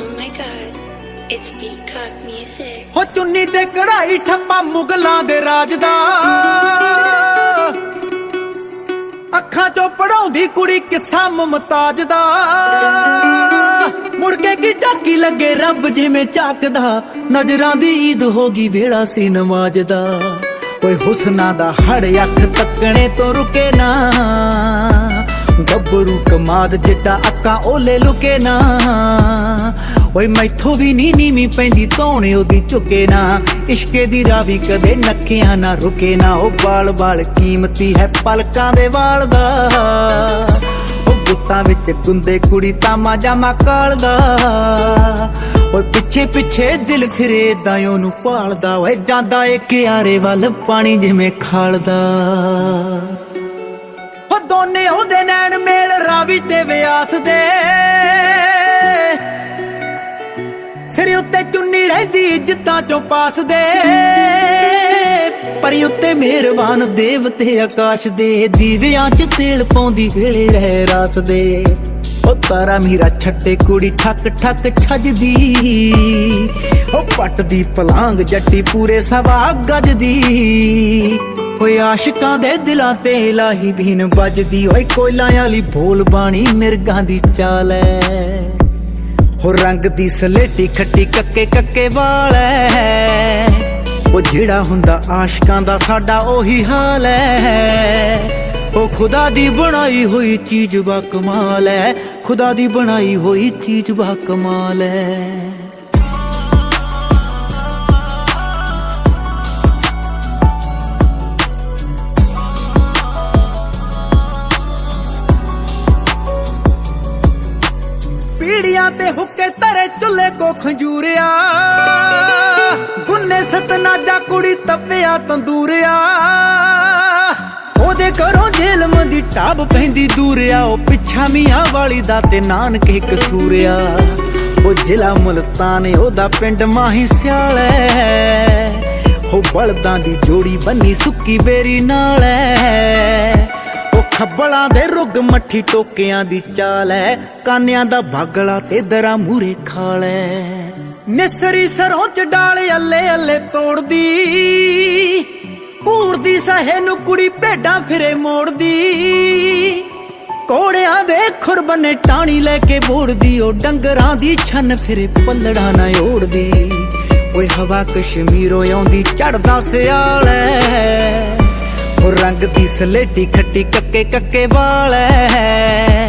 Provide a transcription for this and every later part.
Oh It's Peacock Music. ਹੋ ਚੁੰਨੀ ਤੇ ਕਢਾਈ ਠੱਪਾ ਮੁਗਲਾਂ ਦੇ ਰਾਜ ਦਾ। ਅੱਖਾਂ ਚੋਂ ਪੜਾਉਂਦੀ ਕੁੜੀ ਕਿੱਸਾ ਮੁਮਤਾਜ ਦਾ। ਮੁੜ ਕੇ ਕੀ ਝਾਕੀ ਲੱਗੇ ਰੱਬ ਜਿਵੇਂ ਝਾਕਦਾ। ਨਜ਼ਰਾਂ ਦੀ ਈਦ ਹੋ ਗਈ ਵੇਲਾ ਸੀ ਨਮਾਜ਼ ਦਾ। ਓਏ ਹੁਸਨਾ ਦਾ ਹੜ ਅੱਖ ਤੱਕਣੇ ਤੋਂ ਰੁਕੇ ਨਾ। ਗੱਭਰੂ ਕਮਾਦ ਜਿੱਡਾ ਅੱਕਾਂ ਓਲੇ ਲੁਕੇ ਨਾ। ਓਏ ਮੈਥੋਂ ਵੀ ਨੀ ਨੀਵੀਂ ਪੈਂਦੀ, ਧੋਣੇ ਉਹਦੀ ਝੁਕੇ ਨਾ। ਇਸ਼ਕੇ ਦੀ ਰਾਵੀ ਕਦੇ ਨੱਕਿਆਂ ਨਾ ਰੁਕੇ ਨਾ। ਉਹ ਬਾਲ ਬਾਲ ਕੀਮਤੀ ਹੈ ਪਲਕਾਂ ਦੇ ਵਾਲ ਦਾ। ਉਹ ਗੁੱਤਾਂ ਵਿੱਚ ਗੁੰਦੇ ਕੁੜੀ ਤਾਮਾ ਜਾਮਾ ਕਾਲਦਾ। ਓਏ ਪਿੱਛੇ ਪਿੱਛੇ ਦਿਲ ਫਿਰੇ ਦਾ ਉਹਨੂੰ ਭਾਲਦਾ। ਓਏ ਜਾਂਦਾ ਏ ਕਿਆਰੇ ਵੱਲ ਪਾਣੀ ਜਿਵੇਂ ਖਾਲਦਾ। ਉਹ ਉਹਦੇ ਨੈਣ ਮੇਲ ਰਾਵੀ ਤੇ ਵਿਆਸ ਦੇ। ਸਿਰ ਉੱਤੇ ਚੁੰਨੀ ਰਹਿੰਦੀ, ਇੱਜ਼ਤਾਂ ਚੋਂ ਪਾਸ ਦੇ। ਪਰੀ ਉੱਤੇ ਮਿਹਰਬਾਨ ਦੇਵਤੇ ਆਕਾਸ਼ ਦੇ। ਦੀਵਿਆਂ 'ਚ ਤੇਲ ਪਾਉਂਦੀ ਵੇਲੇ ਰਹਿ ਰਾਸ ਦੇ। ਉਹ ਤਾਰਾ ਮੀਰਾ ਛੱਟੇ ਕੁੜੀ ਠੱਕ ਠੱਕ ਛੱਜਦੀ। ਉਹ ਪੱਟ ਦੀ ਪਲਾਂਗ ਜੱਟੀ ਪੂਰੇ ਸਵਾ ਗੱਜ ਦੀ ਓਏ ਆਸ਼ਿਕਾਂ ਦੇ ਦਿਲਾਂ ਤੇ ਇਲਾਹੀ ਬੀਨ ਵੱਜਦੀ ਓਏ ਕੋਇਲਾਂ ਵਾਲੀ ਬੋਲ ਬਾਣੀ ਮਿਰਗਾਂ ਦੀ ਚਾਲ ਐ। ਹੋ ਰੰਗ ਦੀ ਸਲੇਟੀ ਖੱਟੀ ਕੱਕੇ ਕੱਕੇ ਵਾਲ ਐ। ਉਹ ਜਿਹੜਾ ਹੁੰਦਾ ਆਸ਼ਕਾਂ ਦਾ ਸਾਡਾ ਉਹੀ ਹਾਲ ਐ। ਉਹ ਖੁਦਾ ਦੀ ਬਣਾਈ ਹੋਈ ਚੀਜ਼ ਬਾ ਕਮਾਲ ਐ। ਖੁਦਾ ਦੀ ਬਣਾਈ ਹੋਈ ਚੀਜ਼ ਬਾ ਕਮਾਲ ਐ। ਪੀੜੀਆਂ ਤੇ ਹੁੱਕੇ ਧਰੇ ਚੁੱਲੇ ਕੋ ਖੰਜੂਰਿਆ। ਗੁੰਨੇ ਸਤਨਾਜਾ ਕੁੜੀ ਤੱਪਿਆ ਤੰਦੂਰਿਆ। ਉਹਦੇ ਘਰੋਂ ਜੇਲਮ ਦੀ ਟਾਬ ਪੈਂਦੀ ਦੂਰਿਆ। ਉਹ ਪਿੱਛਾ ਮੀਆਂ ਵਾਲੀ ਦਾ ਤੇ ਨਾਨਕੇ ਕਸੂਰਿਆ ਉਹ ਜ਼ਿਲ੍ਹਾ ਮੁਲਤਾਨ ਉਹਦਾ ਪਿੰਡ ਮਾਹੀ ਸਿਆਲੈ ਉਹ ਬਲਦਾਂ ਦੀ ਜੋੜੀ ਬੰਨੀ ਸੁੱਕੀ ਬੇਰੀ ਨਾਲ ਐ। ਉਹ ਖੱਬਲਾਂ ਦੇ ਰੁਗ ਮੱਠੀ ਟੋਕਿਆਂ ਦੀ ਚਾਲ ਐ। ਕਾਨਿਆਂ ਦਾ ਭਾਗਲਾ ਤੇ ਦਰਾ ਮੂਰੇ ਖਾਲੈ ਨਿਸਰੀ ਸਰੋਂ ਚ ਡਾਲ ਅੱਲੇ ਅੱਲੇ ਤੋੜਦੀ। ਘੂਰਦੀ ਸਹੇ ਨੂੰ ਕੁੜੀ ਭੇਡਾਂ ਫਿਰੇ ਮੋੜਦੀ। ਕੋੜਿਆਂ ਦੇ ਖੁਰਬਨੇ ਟਾਣੀ ਲੈ ਕੇ ਬੋੜਦੀ। ਉਹ ਡੰਗਰਾਂ ਦੀ ਛੰਨ ਫਿਰੇ ਪੱਲੜਾ ਨਾ ਓੜਦੀ। ਓਏ ਹਵਾ ਕਸ਼ਮੀਰੋਂ ਆਉਂਦੀ ਚੜਦਾ ਸਿਆਲ ਐ। ਉਹ ਰੰਗ ਦੀ ਸਲੇਟੀ ਖੱਟੀ ਕੱਕੇ ਕੱਕੇ ਵਾਲ ਐ।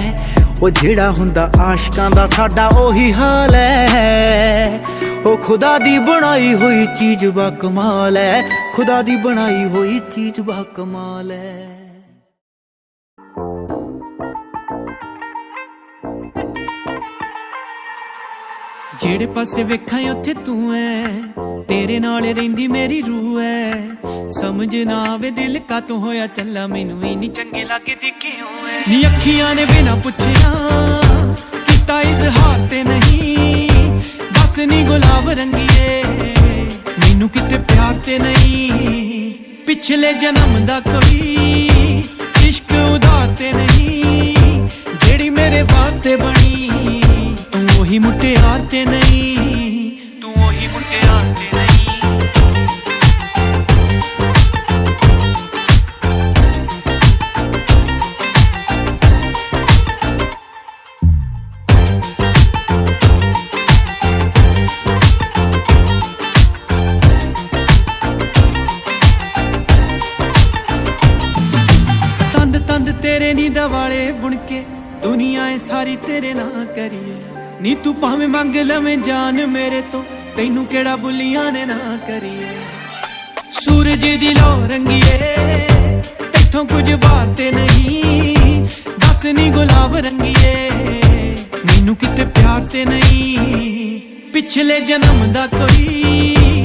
ਉਹ ਜਿਹੜਾ ਹੁੰਦਾ ਆਸ਼ਕਾਂ ਦਾ ਸਾਡਾ ਉਹੀ ਹਾਲ ਐ। ਉਹ ਖੁਦਾ ਦੀ ਬਣਾਈ ਹੋਈ ਚੀਜ਼ ਬਾ ਕਮਾਲ ਐ। ਖੁਦਾ ਦੀ ਬਣਾਈ ਹੋਈ ਚੀਜ਼ ਬਾ ਕਮਾਲ ਐ। ਜਿਹੜੇ ਪਾਸੇ ਵੇਖਾਂ ਉੱਥੇ ਤੂੰ ਐ। ਤੇਰੇ ਨਾਲ ਰਹਿੰਦੀ ਮੇਰੀ ਰੂਹ ਐ। ਸਮਝ ਨਾ ਆਵੇ ਦਿਲ ਕਾ ਤੂੰ ਹੋਇਆ ਚੱਲਾ, ਮੈਨੂੰ ਵੀ ਨਹੀਂ ਚੰਗੇ ਲੱਗਦੀ ਕਿਉਂ ਐ? ਨੀ ਅੱਖੀਆਂ ਨੇ ਬਿਨਾ ਪੁੱਛਿਆ, ਕੀਤਾ ਇਜ਼ਹਾਰ ਤੇ ਨਹੀਂ। ਦੱਸ ਨੀ ਗੁਲਾਬ ਰੰਗੀਏ, ਮੈਨੂੰ ਕਿਤੇ ਪਿਆਰ ਤੇ ਨਹੀਂ। ਪਿਛਲੇ ਜਨਮ ਦਾ ਕੋਈ ਇਸ਼ਕ ਉਧਾਰ ਤੇ ਨਹੀਂ। ਜਿਹੜੀ ਮੇਰੇ ਵਾਸਤੇ ਬਣੀ। ਉਹੀ ਮੁਟਿਆਰ ਤੇ ਨਹੀਂ। ਤੂੰ ਉਹੀ ਮੁਟਿਆਰ ਤੇ ਨਹੀਂ। ਤੰਦ ਤੰਦ ਤੇਰੇ ਨੀ ਦਵਾਲੇ ਬੁਣ ਕੇ ਦੁਨੀਆ ਏ ਸਾਰੀ ਤੇਰੇ ਨਾਂ ਕਰੀਏ। ਨੀ ਤੂੰ ਭਾਵੇਂ ਮੰਗ ਲਵੇਂ ਜਾਨ ਮੇਰੇ ਤੋਂ, ਤੈਨੂੰ ਕਿਹੜਾ ਬੁੱਲੀਆਂ ਨੇ ਨਾ ਕਰੀਏ। ਸੂਰਜ ਦੀ ਲੋ ਰੰਗੀਏ ਤੈਥੋਂ ਕੁਝ ਬਾਹਰ ਤੇ ਨਹੀਂ। ਦੱਸ ਨੀ ਗੁਲਾਬ ਰੰਗੀਏ, ਮੈਨੂੰ ਕਿਤੇ ਪਿਆਰ ਤੇ ਨਹੀਂ। ਪਿਛਲੇ ਜਨਮ ਦਾ ਕੋਈ